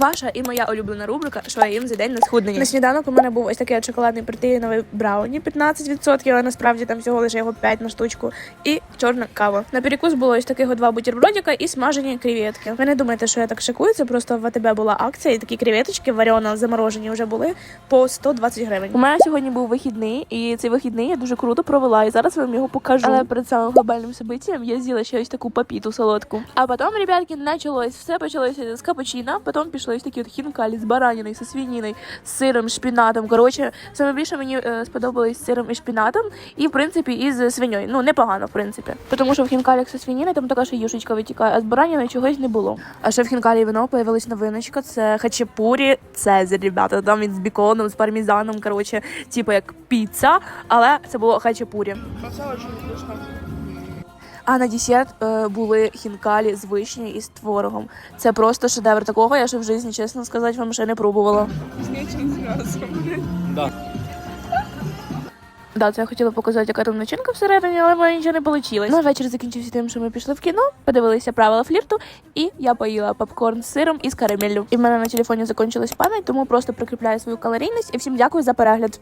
Ваша і моя улюблена рубрика, що я їм за день на схуднення. На сніданок у мене був ось такий шоколадний протеїновий брауні 15%, але насправді там всього лише його 5 на штучку. І чорна кава. На перекус було ось таких два бутербродика і смажені креветки. Ви не думайте, що я так шикую, це просто в АТБ була акція, і такі креветочки варено заморожені вже були по 120 гривень. У мене сьогодні був вихідний, і цей вихідний я дуже круто провела. І зараз вам його покажу. Але перед самим глобальним событием я з'їла ще ось таку папіту солодку. А потім, ребятки, почалось все почалося з капучино, потім пішло ось такі от хінкалі з бараниною, зі свининою, з сиром, шпінатом. Коротше, саме більше мені е, сподобалось з сиром і шпінатом, і в принципі і з свиньою. Ну непогано, в принципі. Тому що в хінкалях зі свининою там така ще юшечка витікає, а з бараниною чогось не було. А ще в хінкалі вино появилась новиночка. Це хачапурі Цезарь, ребята. Там він з біконом, з пармізаном. Коротше, типу як піца, але це було хачапурі. А на десерт е, були хінкалі з вишні і з творогом. Це просто шедевр. Такого я ще в житті, чесно сказати, вам ще не пробувала. Да. Да, це я хотіла показати, яка там начинка всередині, але в мене нічого не вийшло. Ну, вечір закінчився тим, що ми пішли в кіно, подивилися правила флірту, і я поїла попкорн з сиром і з карамеллю. І в мене на телефоні закінчилась пам'ять, тому просто прикріпляю свою калорійність і всім дякую за перегляд.